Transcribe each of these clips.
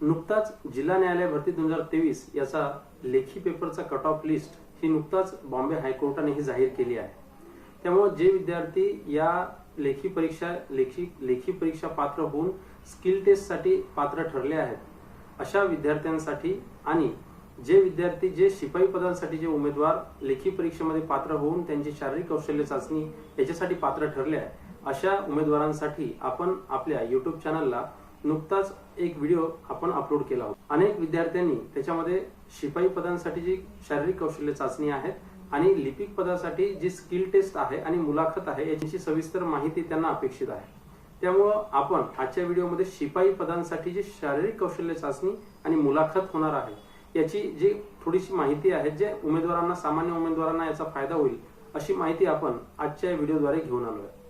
नुकताच जिल्हा न्यायालय भरती दोन हजार तेवीस याचा लेखी पेपरचा कट ऑफ लिस्ट ही नुकताच बॉम्बे हायकोर्टाने ही जाहीर केली आहे. त्यामुळे जे विद्यार्थी या लेखी परीक्षा लेखी लेखी परीक्षा पात्र होऊन स्किल टेस्टसाठी पात्र ठरले आहेत अशा विद्यार्थ्यांसाठी आणि जे विद्यार्थी जे शिपाई पदांसाठी जे उमेदवार लेखी परीक्षेमध्ये पात्र होऊन त्यांची शारीरिक कौशल्य चाचणी याच्यासाठी पात्र ठरले आहे अशा उमेदवारांसाठी आपण आपल्या युट्यूब चॅनलला नुकताच एक व्हिडिओ आपण अपलोड केला होता. अनेक विद्यार्थ्यांनी त्याच्यामध्ये शिपाई पदांसाठी जी शारीरिक कौशल्य चाचणी आहेत आणि लिपिक पदासाठी जी स्किल टेस्ट आहे आणि मुलाखत आहे याची सविस्तर माहिती त्यांना अपेक्षित आहे. त्यामुळं आपण आजच्या व्हिडिओमध्ये शिपाई पदांसाठी जी शारीरिक कौशल्य चाचणी आणि मुलाखत होणार आहे याची जी थोडीशी माहिती आहे जे उमेदवारांना सामान्य उमेदवारांना याचा फायदा होईल अशी माहिती आपण आजच्या व्हिडिओद्वारे घेऊन आलो आहे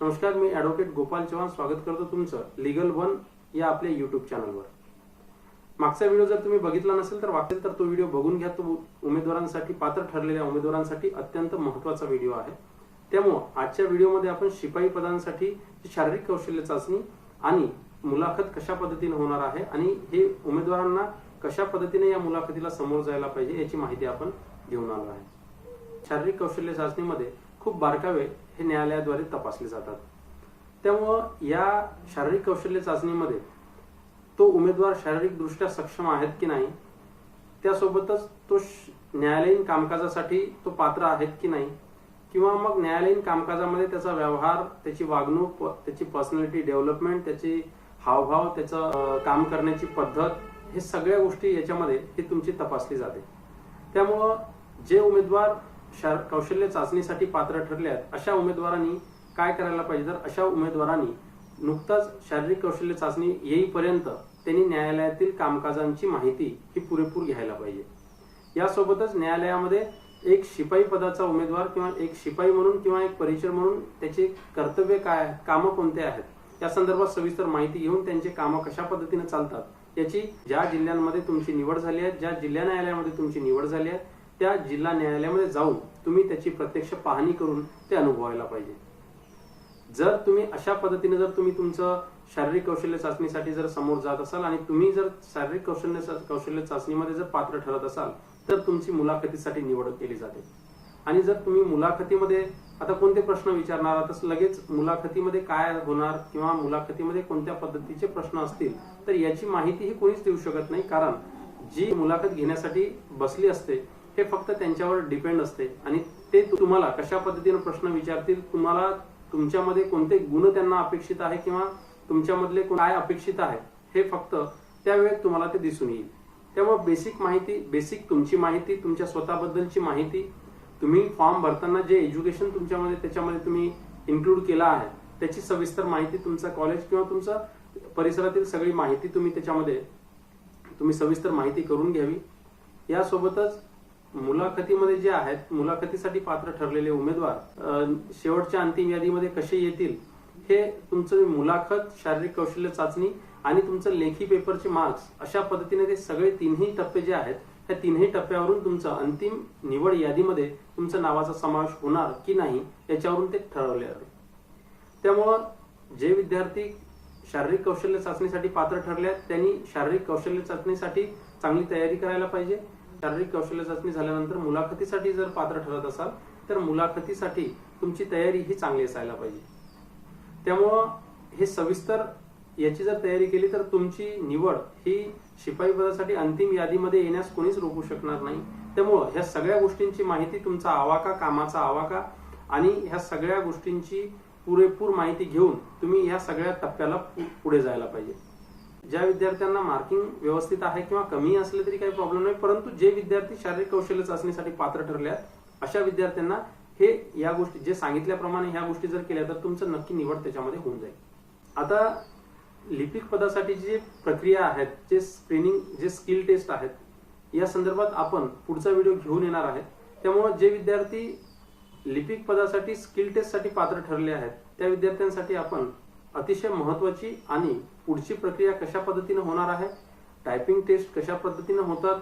नमस्कार मी ऍडव्होकेट गोपाल चव्हाण. स्वागत करतो तुमचं लिगल वन या आपल्या युट्यूब चॅनलवर मागचा व्हिडिओ जर तुम्ही बघितला नसेल तर वाटेल तर तो व्हिडिओ बघून घ्या. तो उमेदवारांसाठी पात्र ठरलेल्या उमेदवारांसाठी अत्यंत महत्त्वाचा व्हिडिओ आहे. त्यामुळं आजच्या व्हिडिओमध्ये आपण शिपाई पदांसाठी शारीरिक कौशल्य चाचणी आणि मुलाखत कशा पद्धतीने होणार आहे आणि हे उमेदवारांना कशा पद्धतीने या मुलाखतीला समोर जायला पाहिजे याची माहिती आपण घेऊन आलो आहे. शारीरिक कौशल्य चाचणीमध्ये खूप बारकावे हे न्यायालयाद्वारे तपासले जातात. त्यामुळं या शारीरिक कौशल्य चाचणीमध्ये तो उमेदवार शारीरिकदृष्ट्या सक्षम आहेत की नाही त्यासोबतच तो श- न्यायालयीन कामकाजासाठी तो पात्र आहेत की नाही किंवा मग न्यायालयीन कामकाजामध्ये त्याचा व्यवहार त्याची वागणूक त्याची पर्सनॅलिटी डेव्हलपमेंट त्याची हावभाव त्याचं काम करण्याची पद्धत हे सगळ्या गोष्टी याच्यामध्ये ही तुमची तपासली जाते. त्यामुळं जे उमेदवार कौशल्य चाचणीसाठी पात्र ठरल्यात आहेत अशा उमेदवारांनी काय करायला पाहिजे? तर अशा उमेदवारांनी नुकताच शारीरिक कौशल्य चाचणी येईपर्यंत त्यांनी न्यायालयातील कामकाजांची माहिती ही पुरेपूर घ्यायला पाहिजे. यासोबतच न्यायालयामध्ये एक शिपाई पदाचा उमेदवार किंवा एक शिपाई म्हणून किंवा एक परिचर म्हणून त्याचे कर्तव्य काय आहेत? कामं कोणते आहेत? या संदर्भात सविस्तर माहिती घेऊन त्यांचे कामं कशा पद्धतीने चालतात याची ज्या जिल्ह्यांमध्ये तुमची निवड झाली आहे ज्या जिल्हा न्यायालयामध्ये तुमची निवड झाली आहे त्या जिल्हा न्यायालयामध्ये जाऊन तुम्ही त्याची प्रत्यक्ष पाहणी करून ते अनुभवायला पाहिजे. जर तुम्ही अशा पद्धतीने जर तुम्ही तुमचं शारीरिक कौशल्य चाचणीसाठी जर समोर जात असाल आणि तुम्ही जर शारीरिक कौशल्य कौशल्य चाचणीमध्ये जर पात्र ठरत असाल तर तुमची मुलाखतीसाठी निवड केली जाते. आणि जर तुम्ही मुलाखतीमध्ये आता कोणते प्रश्न विचारणार आहात तर लगेच मुलाखतीमध्ये काय होणार किंवा मुलाखतीमध्ये कोणत्या पद्धतीचे प्रश्न असतील तर याची माहितीही कोणीच देऊ शकत नाही कारण जी मुलाखत घेण्यासाठी बसली असते हे फक्त त्यांच्यावर डिपेंड असते. आणि ते तुम्हाला कशा पद्धतीने प्रश्न विचारतील तुम्हाला तुमच्यामध्ये कोणते गुण त्यांना अपेक्षित आहे किंवा तुमच्यामधले काय अपेक्षित आहे हे फक्त त्यावेळेत तुम्हाला ते दिसून येईल. त्यामुळे बेसिक माहिती बेसिक तुमची माहिती तुमच्या स्वतःबद्दलची माहिती तुम्ही फॉर्म भरताना जे एज्युकेशन तुमच्यामध्ये त्याच्यामध्ये तुम्ही इन्क्लूड केला आहे त्याची सविस्तर माहिती तुमचा कॉलेज किंवा तुमचा परिसरातील सगळी माहिती तुम्ही त्याच्यामध्ये तुम्ही सविस्तर माहिती करून घ्यावी. यासोबतच मुलाखतीमध्ये जे आहेत मुलाखतीसाठी पात्र ठरलेले उमेदवार शेवटच्या अंतिम यादीमध्ये कसे येतील हे तुमचं मुलाखत शारीरिक कौशल्य चाचणी आणि तुमचं लेखी पेपरचे मार्क्स अशा पद्धतीने ते सगळे तीनही टप्पे जे आहेत त्या तीनही टप्प्यावरून तुमचं अंतिम निवड यादीमध्ये तुमचं नावाचा समावेश होणार की नाही याच्यावरून ते ठरवले जाते त्यामुळं जे विद्यार्थी शारीरिक कौशल्य चाचणीसाठी पात्र ठरले आहेत त्यांनी शारीरिक कौशल्य चाचणीसाठी चांगली तयारी करायला पाहिजे. शारीरिक कौशल्य चाचणी झाल्यानंतर मुलाखतीसाठी जर पात्र ठरत असाल तर मुलाखतीसाठी तुमची तयारी ही चांगली असायला पाहिजे. त्यामुळं हे सविस्तर याची जर तयारी केली तर तुमची निवड ही शिपाई पदासाठी अंतिम यादीमध्ये येण्यास कोणीच रोखू शकणार नाही. त्यामुळं ह्या सगळ्या गोष्टींची माहिती तुमचा आवाका कामाचा आवाका आणि ह्या सगळ्या गोष्टींची पुरेपूर माहिती घेऊन तुम्ही ह्या सगळ्या टप्प्याला पुढे जायला पाहिजे. ज्या विद्यार्थ्यांना मार्किंग व्यवस्थित आहे किंवा कमी असले तरी काही प्रॉब्लेम नाही परंतु जे विद्यार्थी शारीरिक कौशल्य चाचणीसाठी पात्र ठरले आहेत अशा विद्यार्थ्यांना हे या गोष्टी जे सांगितल्याप्रमाणे ह्या गोष्टी जर केल्या तर तुमचं नक्की निवड त्याच्यामध्ये होऊन जाईल. आता लिपिक पदासाठी जी प्रक्रिया आहेत जे स्क्रीनिंग जे स्किल टेस्ट आहेत या संदर्भात आपण पुढचा व्हिडिओ घेऊन येणार आहे त्यामुळे जे विद्यार्थी लिपिक पदासाठी स्किल टेस्टसाठी पात्र ठरले आहेत त्या विद्यार्थ्यांसाठी आपण अतिशय महत्वाची आणि पुढची प्रक्रिया कशा पद्धतीने होणार आहे? टायपिंग टेस्ट कशा पद्धतीने होतात?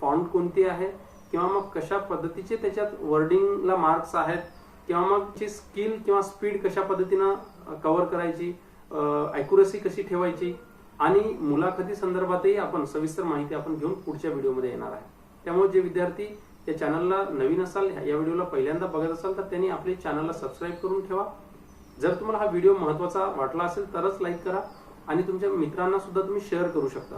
फॉन्ट कोणती आहे? किंवा मग कशा पद्धतीचे त्याच्यात वर्डिंगला मार्क्स आहेत? किंवा मग ची स्किल किंवा स्पीड कशा पद्धतीनं कव्हर करायची? अॅक्युरसी कशी ठेवायची? आणि मुलाखती संदर्भातही आपण सविस्तर माहिती आपण घेऊन पुढच्या व्हिडिओमध्ये येणार आहे. त्यामुळे जे विद्यार्थी या चॅनलला नवीन असाल या व्हिडिओला पहिल्यांदा बघत असाल तर त्यांनी आपले चॅनलला सबस्क्राईब करून ठेवा. जर तुम्हाला हा व्हिडिओ महत्त्वाचा वाटला असेल तरच लाईक करा. आणि तुमच्या मित्रांना सुद्धा तुम्ही शेअर करू शकता.